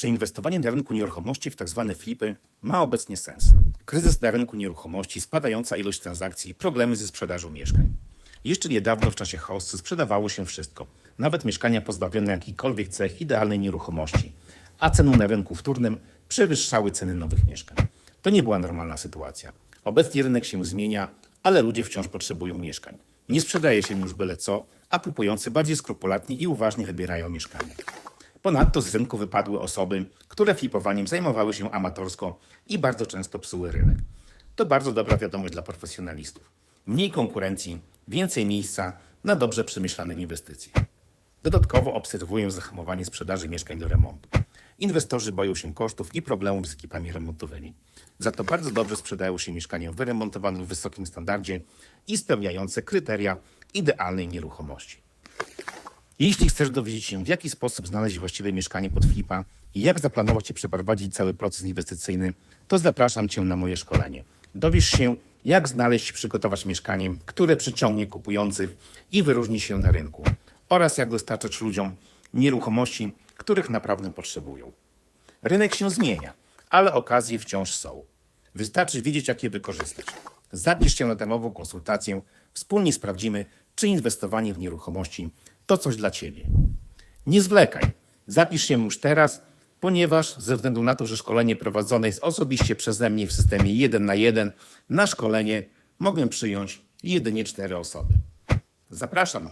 Czy inwestowanie na rynku nieruchomości w tzw. flipy ma obecnie sens? Kryzys na rynku nieruchomości, spadająca ilość transakcji, problemy ze sprzedażą mieszkań. Jeszcze niedawno w czasie hossy sprzedawało się wszystko, nawet mieszkania pozbawione jakichkolwiek cech idealnej nieruchomości, a ceny na rynku wtórnym przewyższały ceny nowych mieszkań. To nie była normalna sytuacja. Obecnie rynek się zmienia, ale ludzie wciąż potrzebują mieszkań. Nie sprzedaje się już byle co, a kupujący bardziej skrupulatnie i uważnie wybierają mieszkania. Ponadto z rynku wypadły osoby, które flipowaniem zajmowały się amatorsko i bardzo często psuły rynek. To bardzo dobra wiadomość dla profesjonalistów. Mniej konkurencji, więcej miejsca na dobrze przemyślane inwestycje. Dodatkowo obserwuję zahamowanie sprzedaży mieszkań do remontu. Inwestorzy boją się kosztów i problemów z ekipami remontowymi. Za to bardzo dobrze sprzedają się mieszkania wyremontowane w wysokim standardzie i spełniające kryteria idealnej nieruchomości. Jeśli chcesz dowiedzieć się, w jaki sposób znaleźć właściwe mieszkanie pod flipa i jak zaplanować i przeprowadzić cały proces inwestycyjny, to zapraszam Cię na moje szkolenie. Dowiesz się, jak znaleźć i przygotować mieszkanie, które przyciągnie kupujących i wyróżni się na rynku, oraz jak dostarczać ludziom nieruchomości, których naprawdę potrzebują. Rynek się zmienia, ale okazje wciąż są. Wystarczy wiedzieć, jak je wykorzystać. Zapisz się na darmową konsultację, wspólnie sprawdzimy, czy inwestowanie w nieruchomości to coś dla Ciebie. Nie zwlekaj, zapisz się już teraz, ponieważ ze względu na to, że szkolenie prowadzone jest osobiście przeze mnie w systemie 1 na 1, na szkolenie mogę przyjąć jedynie 4 osoby. Zapraszam.